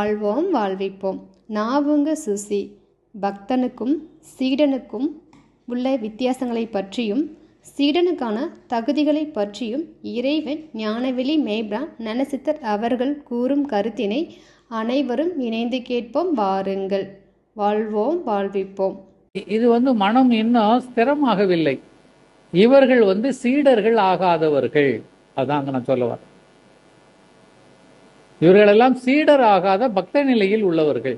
வாழ்வோம் வாழ்விப்போம். நாவுங்க சுசி. பக்தனுக்கும் சீடனுக்கும் உள்ள வித்தியாசங்களை பற்றியும் சீடனுக்கான தகுதிகளை பற்றியும் இறைவன் ஞானவெளி மேய்பிரான் நனசித்தர் அவர்கள் கூறும் கருத்தினை அனைவரும் இணைந்து கேட்போம் வாருங்கள். வாழ்வோம் வாழ்விப்போம். இது வந்து மனம் இன்னும் ஸ்திரமாகவில்லை. இவர்கள் வந்து சீடர்கள் ஆகாதவர்கள். அதாங்க நான் சொல்லுவேன் இவர்களெல்லாம் சீடர் ஆகாத பக்த நிலையில் உள்ளவர்கள்.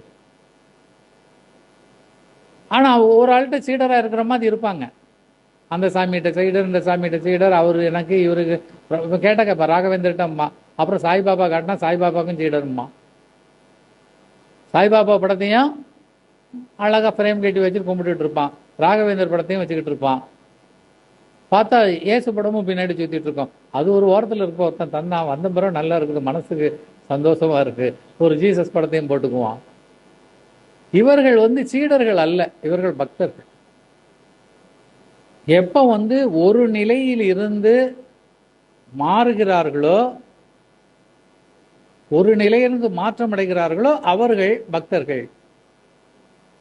ஆனால் ஒரு ஆள்கிட்ட சீடராக இருக்கிற மாதிரி இருப்பாங்க. அந்த சாமிகிட்ட சீடர் இந்த சாமிகிட்ட சீடர் அவர் எனக்கு இவருக்கு இப்போ கேட்டாக்க இப்போ ராகவேந்திரட்டம்மா. அப்புறம் சாய்பாபா காட்டினா சாய்பாபாவுக்கும் சீடர்மா சாய்பாபா படத்தையும் அழகா ஃப்ரேம் கட்டி வச்சு கும்பிட்டுட்டு இருப்பான். ராகவேந்தர் படத்தையும் வச்சுக்கிட்டு இருப்பான். பார்த்தா ஏசு படமும் பின்னாடி சுற்றிட்டு இருக்கோம். அது ஒரு ஓரத்தில் இருக்க ஒருத்தன் தந்தான். வந்த பிறகு நல்லா இருக்குது. மனசுக்கு சந்தோஷமா இருக்கு. ஒரு ஜீசஸ் படத்தையும் போட்டுக்குவான். இவர்கள் வந்து சீடர்கள் அல்ல. இவர்கள் பக்தர்கள். எப்ப வந்து ஒரு நிலையில் இருந்து மாறுகிறார்களோ ஒரு நிலையிலிருந்து மாற்றம் அடைகிறார்களோ அவர்கள் பக்தர்கள்.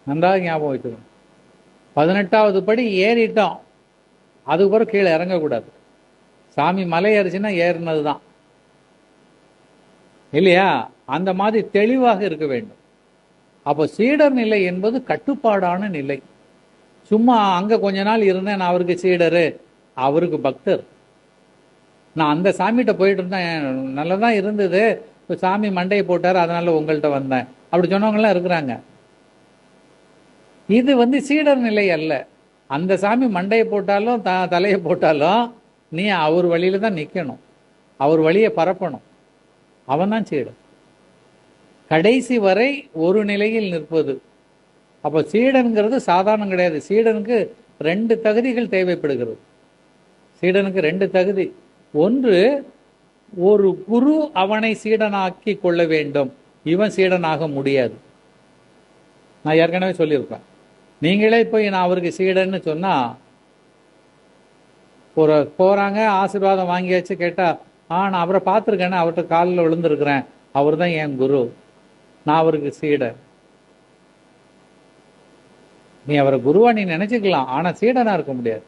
நன்றாக ஞாபகம் வைக்கணும் பதினெட்டாவது படி ஏறிட்டோம். அதுக்கப்புறம் கீழே இறங்கக்கூடாது. சாமி மலை ஏறிச்சுன்னா ஏறினது தான் இல்லையா? அந்த மாதிரி தெளிவாக இருக்க வேண்டும். அப்போ சீடர் நிலை என்பது கட்டுப்பாடான நிலை. சும்மா அங்க கொஞ்ச நாள் இருந்தேன் நான் அவருக்கு சீடரு அவருக்கு பக்தர். நான் அந்த சாமிகிட்ட போயிட்டு இருந்தேன் நல்லதான் இருந்தது. இப்போ சாமி மண்டையை போட்டார் அதனால உங்கள்கிட்ட வந்தேன். அப்படி சொன்னவங்கலாம் இருக்கிறாங்க. இது வந்து சீடர் நிலை அல்ல. அந்த சாமி மண்டையை போட்டாலும் த தலையை போட்டாலும் நீ அவர் வழியில தான் நிற்கணும் அவர் வழியை பரப்பணும். அவன் தான் சீடன். கடைசி வரை ஒரு நிலையில் நிற்பது. அப்போ சீடனுங்கிறது சாதாரணம் கிடையாது. சீடனுக்கு ரெண்டு தகுதிகள் தேவைப்படுகிறது. சீடனுக்கு ரெண்டு தகுதி. ஒன்று ஒரு குரு அவனை சீடனாக்கி கொள்ள வேண்டும். இவன் சீடனாக முடியாது. நான் ஏற்கனவே சொல்லியிருப்பேன் நீங்களே போய் நான் அவருக்கு சீடன்னு சொன்னால் ஒரு போகிறாங்க ஆசீர்வாதம் வாங்கியாச்சு கேட்டால் நான் அவரை பார்த்துருக்கேனே அவர்கிட்ட காலில் விழுந்திருக்கிறேன். அவர் தான் என் குரு. நான் அவருக்கு சீடன் நீ அவரை குருவா நீ நினைச்சுக்கலாம். ஆனால் சீடனாக இருக்க முடியாது.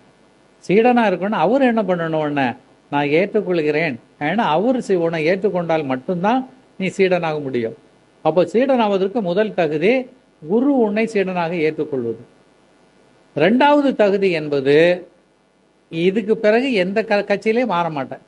சீடனாக இருக்கணும்னு அவர் என்ன பண்ணணும் உன்னை? நான் ஏற்றுக்கொள்கிறேன். ஏன்னா அவர் உன்னை ஏற்றுக்கொண்டால் மட்டும்தான் நீ சீடனாக முடியும். அப்போ சீடனாவதற்கு முதல் தகுதி குரு உன்னை சீடனாக ஏற்றுக்கொள்வது. ரெண்டாவது தகுதி என்பது இதுக்கு பிறகு எந்த க கட்சியிலையும் மாற மாட்டேன்.